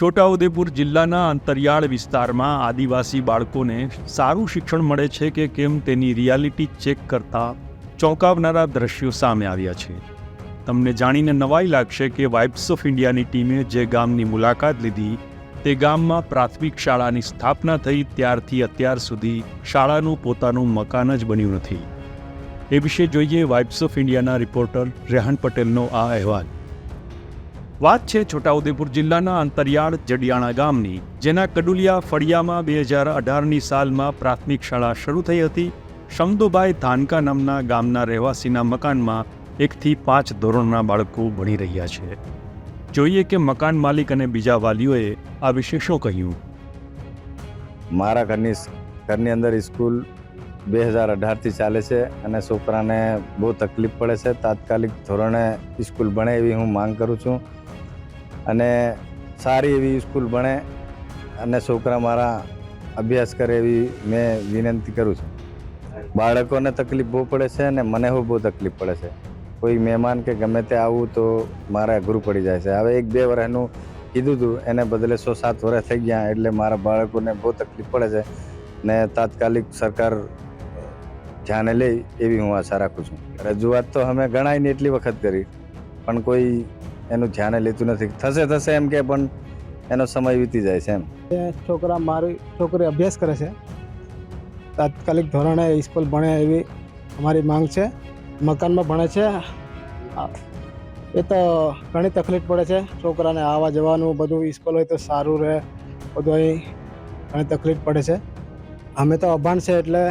છોટાઉદેપુર જિલ્લાના અંતરિયાળ વિસ્તારમાં આદિવાસી બાળકોને સારું શિક્ષણ મળે છે કે કેમ તેની રિયાલિટી ચેક કરતા ચોંકાવનારા દ્રશ્યો સામે આવ્યા છે. તમને જાણીને નવાઈ લાગશે કે વાઇબ્સ ઓફ ઇન્ડિયાની ટીમે જે ગામની મુલાકાત લીધી, તે ગામમાં પ્રાથમિક શાળાની સ્થાપના થઈ ત્યારથી અત્યાર સુધી શાળાનું પોતાનું મકાન જ બન્યું નથી. એ વિશે જોઈએ વાઇબ્સ ઓફ ઇન્ડિયાના રિપોર્ટર રેહાન પટેલનો આ અહેવાલ. વાત છે છોટાઉદેપુર જિલ્લાના અંતરિયાળ જડિયાણા ગામની, જેના કડુલિયા ફળિયામાં બે હજાર અઢારની સાલમાં પ્રાથમિક શાળા શરૂ થઈ હતી. શમદુભાઈ ધાનકા નામના ગામના રહેવાસીના મકાનમાં એકથી પાંચ ધોરણના બાળકો ભણી રહ્યા છે. જોઈએ કે મકાન માલિક અને બીજા વાલીઓએ આ વિશે શું કહ્યું? મારા ઘરની ઘરની અંદર સ્કૂલ બે હજાર અઢારથી ચાલે છે અને છોકરાને બહુ તકલીફ પડે છે. તાત્કાલિક ધોરણે સ્કૂલ ભણે એવી હું માંગ કરું છું. અને સારી એવી સ્કૂલ ભણે અને છોકરા મારા અભ્યાસ કરે એવી મેં વિનંતી કરું છું. બાળકોને તકલીફ બહુ પડે છે અને મને બહુ તકલીફ પડે છે. કોઈ મહેમાન કે ગમે તે આવું તો મારે અઘરું પડી જાય છે. હવે એક બે વર્ષનું કીધું હતું એને બદલે સો સાત વર્ષ થઈ ગયા એટલે મારા બાળકોને બહુ તકલીફ પડે છે ને તાત્કાલિક સરકાર ધ્યાને લે એવી હું આશા રાખું છું. રજૂઆત તો અમે ગણાય ને એટલી વખત કરી, પણ કોઈ એનું ધ્યાને લેતું નથી. થશે થશે એમ કે, પણ એનો સમય વીતી જાય છે એમ. છોકરા મારી છોકરી અભ્યાસ કરે છે. તાત્કાલિક ધોરણે સ્કૂલ ભણે એવી અમારી માંગ છે. મકાનમાં ભણે છે. એ તો ઘણી તકલીફ પડે છે. છોકરાને આવવા જવાનું, બધું સ્કૂલ હોય તો સારું રહે. બધું અહીં ઘણી તકલીફ પડે છે. અમે તો અભાણ છે એટલે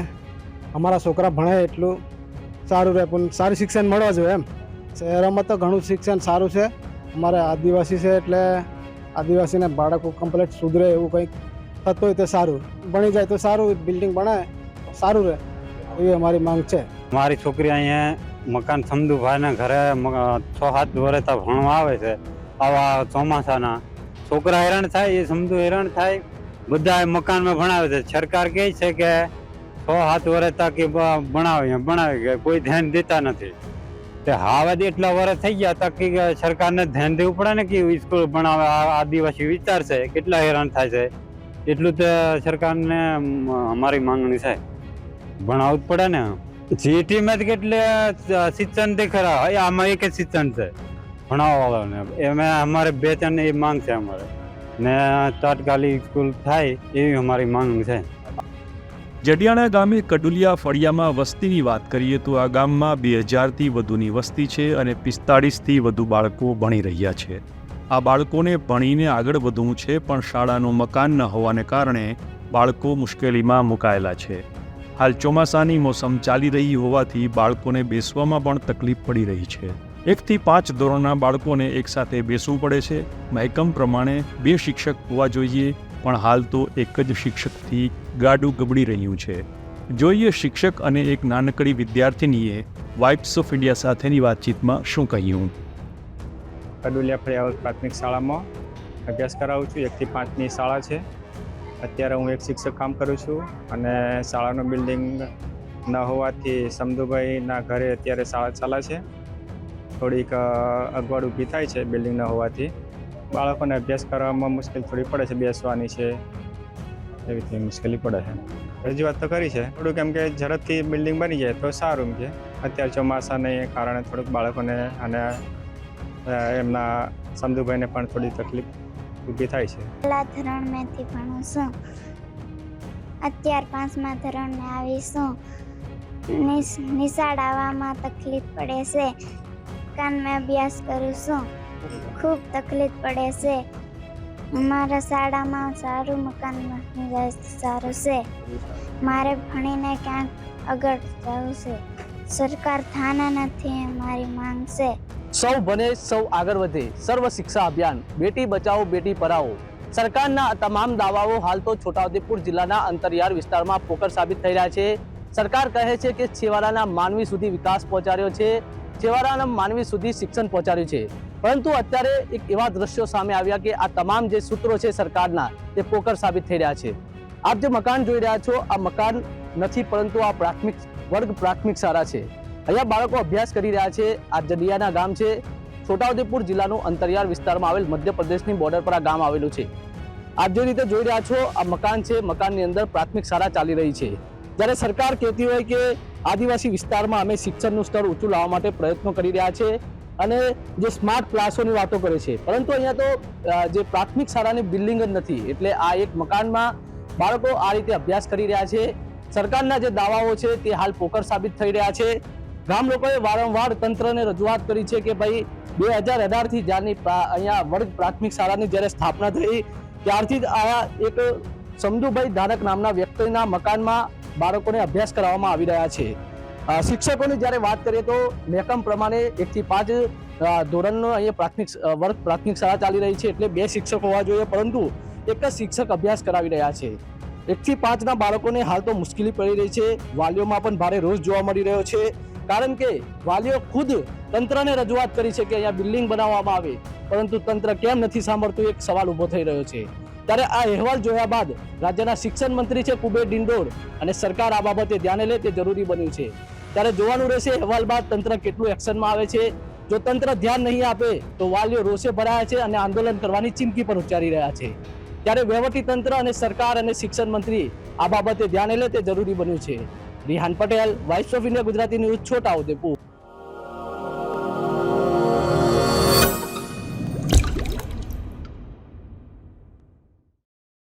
અમારા છોકરા ભણે એટલું સારું રહે. પણ સારું શિક્ષણ મળવા જોઈએ એમ. શહેરોમાં તો ઘણું શિક્ષણ સારું છે. અમારે આદિવાસી છે એટલે આદિવાસીના બાળકો કમ્પ્લીટ સુધરે એવું કંઈક થતું હોય તો સારું. ભણી જાય તો સારું બિલ્ડિંગ બનાવે સારું રહે, એવી અમારી માંગ છે. મારી છોકરી અહીંયા મકાન સમધુભાઈના ઘરે છ સાત વર્ષ ભણવા આવે છે. આવા ચોમાસાના. છોકરા હેરાન થાય, એ સમજુ હેરાન થાય. બધા મકાનમાં ભણાવે છે. સરકાર કહે છે કે છ સાત વર્ષ તક ભણાવે કે કોઈ ધ્યાન દેતા નથી. તે હાવા એટલા વર્ષ થઈ ગયા તક કે સરકારને ધ્યાન દેવું પડે ને કે સ્કૂલ ભણાવે આદિવાસી વિસ્તાર છે, કેટલા હેરાન થાય છે. એટલું તો સરકારને અમારી માંગણી છે. ભણાવવું જ પડે ને. જીટીમાં કેટલે શિક્ષણ તે ખરા આમાં એક જ શિક્ષણ છે, ભણાવવાવાળાને. એમાં અમારે બે ત્રણ એ માંગ છે અમારે. ને તાત્કાલિક સ્કૂલ થાય એવી અમારી માંગ છે. જડિયાણા ગામે કડુલિયા ફળિયામાં વસ્તીની વાત કરીએ તો આ ગામમાં બે હજારથી વધુની વસ્તી છે અને પિસ્તાળીસથી વધુ બાળકો ભણી રહ્યા છે. આ બાળકોને ભણીને આગળ વધવું છે, પણ શાળાનું મકાન ન હોવાને કારણે બાળકો મુશ્કેલીમાં મુકાયેલા છે. હાલ ચોમાસાની મોસમ ચાલી રહી હોવાથી બાળકોને બેસવામાં પણ તકલીફ પડી રહી છે. એકથી પાંચ ધોરણના બાળકોને એકસાથે બેસવું પડે છે. મહેકમ પ્રમાણે બે શિક્ષક હોવા જોઈએ. પણ હાલ તો એક જ શિક્ષકથી ગાડું ગબડી રહ્યું છે. જોઈએ શિક્ષક અને એક નાનકડી વિદ્યાર્થિનીએ વાઇબ્સ ઓફ ઇન્ડિયા સાથેની વાતચીતમાં શું કહ્યું? કડુલિયા ફળિયાવત પ્રાથમિક શાળામાં અભ્યાસ કરાવું છું. એકથી પાંચની શાળા છે. અત્યારે હું એક શિક્ષક કામ કરું છું અને શાળાનું બિલ્ડિંગ ન હોવાથી સમધુભાઈના ઘરે અત્યારે શાળા ચાલે છે. થોડીક અગવડ ઊભી થાય છે બિલ્ડિંગ ન હોવાથી. બાળકોને અભ્યાસ કરવામાં મુશ્કેલ થોડી પડે છે, બેસવાની છે, એવી રીતે મુશ્કેલી પડે છે. રજૂઆત તો કરી છે. થોડુંક એમ કે ઝડપથી બિલ્ડિંગ બની જાય તો સારું કે. અત્યારે ચોમાસાને કારણે થોડુંક બાળકોને અને એમના સમધુભાઈને પણ થોડી તકલીફ ઊભી થાય છે. પહેલા ધોરણમાંથી ભણું છું. અત્યાર પાંચમા ધોરણને આવીશું નિશ- નિશાળ આવવામાં તકલીફ પડે છે. કાનમાં અભ્યાસ કરું છું. ખૂબ તકલીફ પડે છે. અમારા શાળામાં સારું મકાન બની જાય સારું છે. મારે ભણીને ક્યાંક આગળ જવું છે. સરકાર થાના નથી મારી માંગ છે. સૌ બને સૌ આગળ વધે. સર્વ શિક્ષા અભિયાન. બેટી બચાવો, બેટી પઢાઓ સરકારના તમામ દાવાઓ હાલ તો છોટાઉદેપુર જિલ્લાના અંતરિયાળ વિસ્તારમાં પોકર સાબિત થઈ રહ્યા છે. સરકાર કહે છે કે છેવાડાના માનવી સુધી વિકાસ પહોંચાડ્યો છે. છેવાડાના માનવી સુધી શિક્ષણ પહોંચાડ્યું છે. પરંતુ અત્યારે એક એવા દ્રશ્યો સામે આવ્યા કે આ તમામ જે સૂત્રો છે સરકારના, તે પોકર સાબિત થઈ રહ્યા છે. આપ જે મકાન જોઈ રહ્યા છો, આ મકાન નથી, પરંતુ આ પ્રાથમિક વર્ગ, પ્રાથમિક શાળા છે. અહીંયા બાળકો અભ્યાસ કરી રહ્યા છે. આ જડિયાના ગામ છે. છોટાઉદેપુર જિલ્લાનું અંતરિયાળ વિસ્તારમાં આવેલ મધ્યપ્રદેશની બોર્ડર પર આ ગામ આવેલું છે. આપ જે રીતે જોઈ રહ્યા છો, આ મકાન છે. મકાનની અંદર પ્રાથમિક શાળા ચાલી રહી છે. જ્યારે સરકાર કહેતી હોય કે આદિવાસી વિસ્તારમાં અમે શિક્ષણનું સ્તર ઊંચું લાવવા માટે પ્રયત્નો કરી રહ્યા છે અને જે સ્માર્ટ ક્લાસોની વાતો કરે છે. પરંતુ અહીંયા તો જે પ્રાથમિક શાળાની બિલ્ડિંગ જ નથી. એટલે આ એક મકાનમાં બાળકો આ રીતે અભ્યાસ કરી રહ્યા છે. સરકારના જે દાવાઓ છે તે હાલ પોકર સાબિત થઈ રહ્યા છે. ગામ લોકોએ વારંવાર તંત્રને રજૂઆત કરી છે કે ભાઈ, બે હજાર અઢારથી જ્યારની અહીંયા વર્ગ પ્રાથમિક શાળાની જ્યારે સ્થાપના થઈ, ત્યારથી જ આ એક સમજુભાઈ ધારક નામના વ્યક્તિના મકાનમાં બાળકોને અભ્યાસ કરાવવામાં આવી રહ્યા છે. શિક્ષકોની જ્યારે વાત કરીએ તો મેકમ પ્રમાણે એકથી પાંચ ધોરણનો અહીંયા પ્રાથમિક વર્ગ પ્રાથમિક શાળા ચાલી રહી છે એટલે બે શિક્ષક હોવા જોઈએ, પરંતુ એક જ શિક્ષક અભ્યાસ કરાવી રહ્યા છે. એકથી પાંચના બાળકોને હાલ તો મુશ્કેલી પડી રહી છે. વાલીઓમાં પણ ભારે રોષ જોવા મળી રહ્યો છે. કારણ કે વાલીઓ ખુદ તંત્રને રજૂઆત કરી છે કે અહીંયા બિલ્ડિંગ બનાવવામાં આવે, પરંતુ તંત્ર કેમ નથી સાંભળતું, એક સવાલ ઊભો થઈ રહ્યો છે. ત્યારે આ અહેવાલ જોયા બાદ રાજ્યના શિક્ષણ મંત્રી છે કુબેર ડિંડોર અને સરકાર આ બાબતે ધ્યાને લે તે જરૂરી બન્યું છે. ત્યારે જોવાનું રહેશે અહેવાલ બાદ તંત્ર કેટલું એક્શનમાં આવે છે. જો તંત્ર ધ્યાન નહીં આપે તો વાલીઓ રોષે ભરાયા છે અને આંદોલન કરવાની ચીમકી પણ ઉચ્ચારી રહ્યા છે. ત્યારે વહીવટી તંત્ર અને સરકાર અને શિક્ષણ મંત્રી આ બાબતે ધ્યાને લે તે જરૂરી બન્યું છે. Rihan Patel voice of India Gujarati news Chhotaudepur